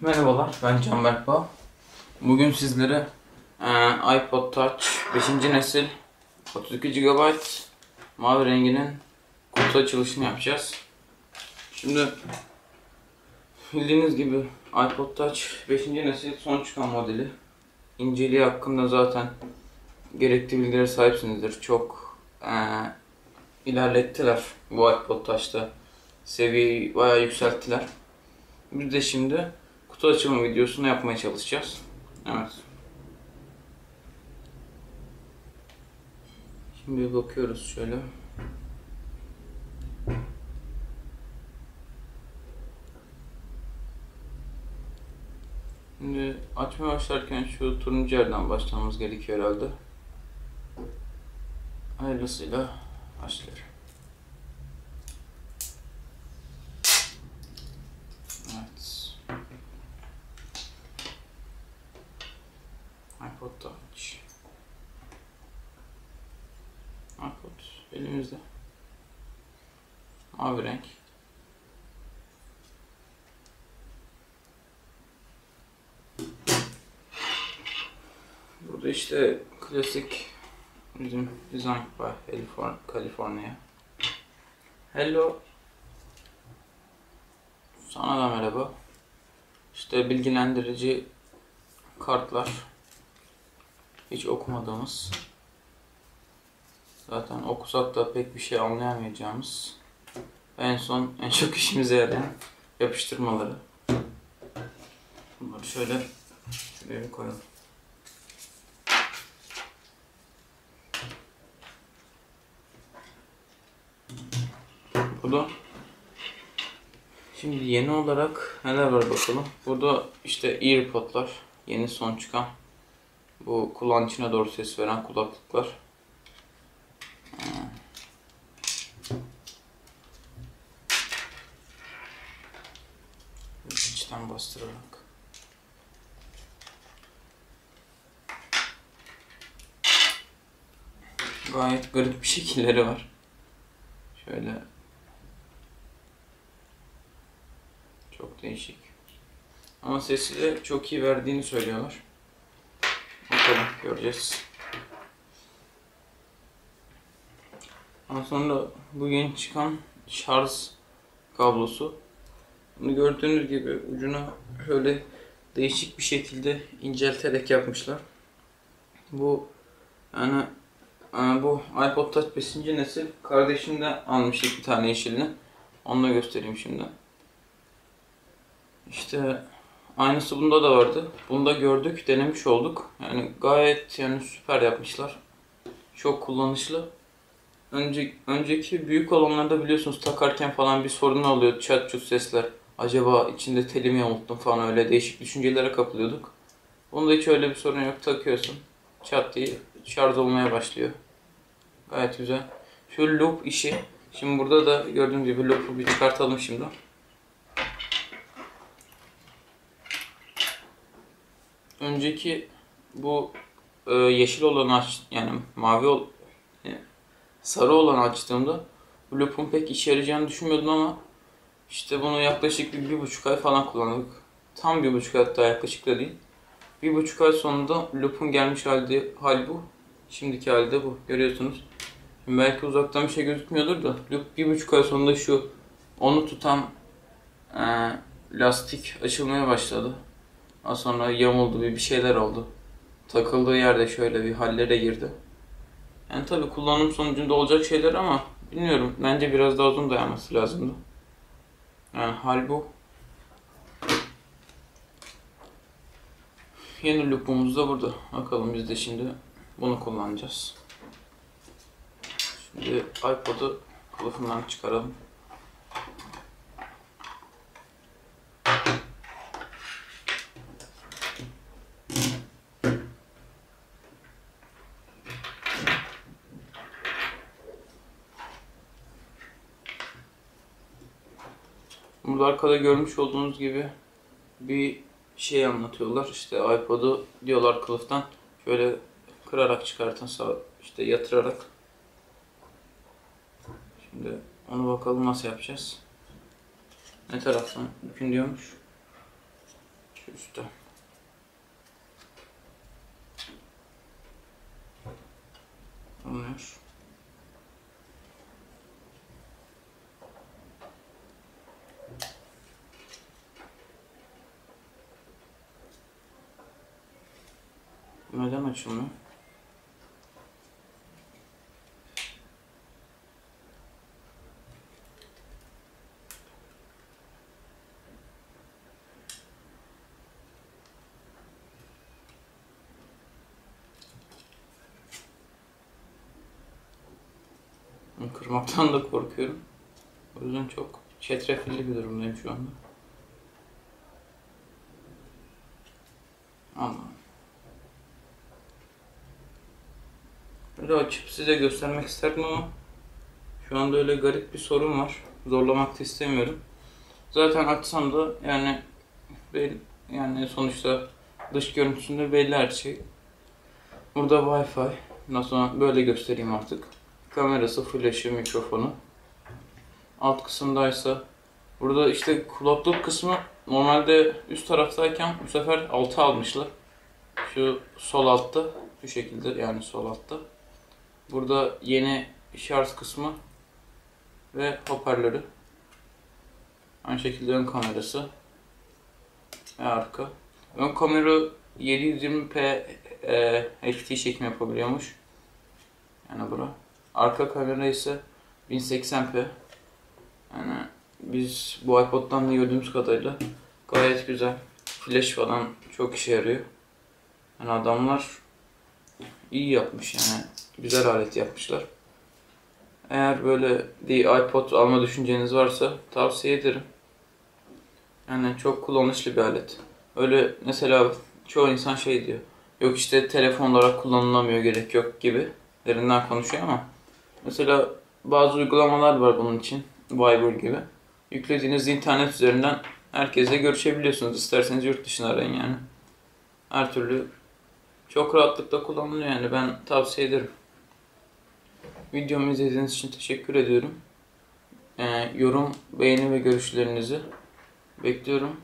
Merhabalar, ben Canberk Bağ. Bugün sizlere e, iPod Touch 5. nesil 32 GB mavi renginin kutu açılışını yapacağız. Şimdi bildiğiniz gibi iPod Touch 5. nesil son çıkan modeli. İnceliği hakkında zaten gerekli bilgilere sahipsinizdir. Çok e, ilerlettiler bu iPod Touch'ta. Seviyeyi bayağı yükselttiler. Biz de şimdi kutu açılma videosunu yapmaya çalışacağız. Evet. Şimdi bakıyoruz şöyle. Şimdi açmaya başlarken şu turuncu yerden başlamamız gerekiyor herhalde. Hayırlısıyla başlıyorum. Evet. iPod Touch. iPod elimizde. Mavi renk. Burada işte klasik bizim design by California. Hello. Sana da merhaba. İşte bilgilendirici kartlar. Hiç okumadığımız. Zaten okusak da pek bir şey anlayamayacağımız. En son en çok işimize yarayan yapıştırmaları. Bunları şöyle şuraya bir koyalım. Burada Şimdi yeni olarak neler var bakalım. Burada işte AirPod'lar. Yeni son çıkan. Bu kulağın içine doğru ses veren kulaklıklar. İçten bastırarak. Gayet garip bir şekilleri var. Şöyle Çok değişik. Ama sesi de çok iyi verdiğini söylüyorlar. Bakalım göreceğiz. Ondan sonra bu yeni çıkan şarj kablosu. Bunu gördüğünüz gibi ucuna şöyle değişik bir şekilde incelterek yapmışlar. Bu yani bu iPod Touch 5. nesil kardeşimden almıştık bir tane yeşilini. Onu da göstereyim şimdi. İşte aynısı bunda da vardı. Bunda gördük, denemiş olduk. Yani gayet yani süper yapmışlar. Çok kullanışlı. Önce, önceki büyük olanlarda biliyorsunuz takarken falan bir sorun oluyor. Çat çut sesler. Acaba içinde telimi yamulttum falan öyle değişik düşüncelere kapılıyorduk. Bunda hiç öyle bir sorun yok. Takıyorsun. Çat diye şarj olmaya başlıyor. Gayet güzel. Şu loop işi. Şimdi burada da gördüğünüz gibi loop'u bir çıkartalım şimdi. önceki bu e, yeşil olanı aç yani mavi ol yani sarı olanı açtığımda loop'un pek işe yarayacağını düşünmüyordum ama işte bunu yaklaşık bir, bir buçuk ay falan kullandık. Tam bir buçuk ay hatta yaklaşık da değil. Bir buçuk ay sonunda loop'un gelmiş halde hal bu. Şimdiki halde bu. Görüyorsunuz. Şimdi belki uzaktan bir şey gözükmüyordur da loop bir buçuk ay sonunda şu onu tutan e, lastik açılmaya başladı. Daha sonra yamuldu bir bir şeyler oldu. Takıldığı yerde şöyle bir hallere girdi. Yani tabi kullanım sonucunda olacak şeyler ama bilmiyorum. Bence biraz daha uzun dayanması lazımdı. Yani hal bu. Yeni loop'umuz da burada. Bakalım biz de şimdi bunu kullanacağız. Şimdi iPod'u kılıfından çıkaralım. Burada arkada görmüş olduğunuz gibi bir şey anlatıyorlar. İşte iPod'u diyorlar kılıftan şöyle kırarak çıkartın sağ işte yatırarak. Şimdi onu bakalım nasıl yapacağız. Ne taraftan ipin diyormuş. Şu üstte. Olmuyor. Neden açılmıyor? Kırmaktan da korkuyorum. O yüzden çok çetrefilli bir durumdayım şu anda. Allah'ım. Böyle açıp size göstermek isterdim ama şu anda öyle garip bir sorun var. Zorlamak da istemiyorum. Zaten açsam da yani belli, yani sonuçta dış görüntüsünde belli her şey. Burada Wi-Fi. Sonra böyle göstereyim artık. Kamerası, flaşı, mikrofonu. Alt kısımdaysa burada işte kulaklık kısmı normalde üst taraftayken bu sefer alta almışlar. Şu sol altta şu şekilde yani sol altta. Burada yeni şarj kısmı ve hoparlörü. Aynı şekilde ön kamerası ve arka. Ön kamera 720p e, HD çekim yapabiliyormuş. Yani bura. Arka kamera ise 1080p. Yani biz bu iPod'dan da gördüğümüz kadarıyla gayet güzel. Flash falan çok işe yarıyor. Yani adamlar iyi yapmış yani. Güzel alet yapmışlar. Eğer böyle bir iPod alma düşünceniz varsa tavsiye ederim. Yani çok kullanışlı bir alet. Öyle mesela çoğu insan şey diyor. Yok işte telefon olarak kullanılamıyor gerek yok gibi derinden konuşuyor ama mesela bazı uygulamalar var bunun için. Viber gibi. Yüklediğiniz internet üzerinden herkesle görüşebiliyorsunuz. İsterseniz yurt dışına arayın yani. Her türlü çok rahatlıkla kullanılıyor yani ben tavsiye ederim. Videomu izlediğiniz için teşekkür ediyorum. Ee, yorum, beğeni ve görüşlerinizi bekliyorum.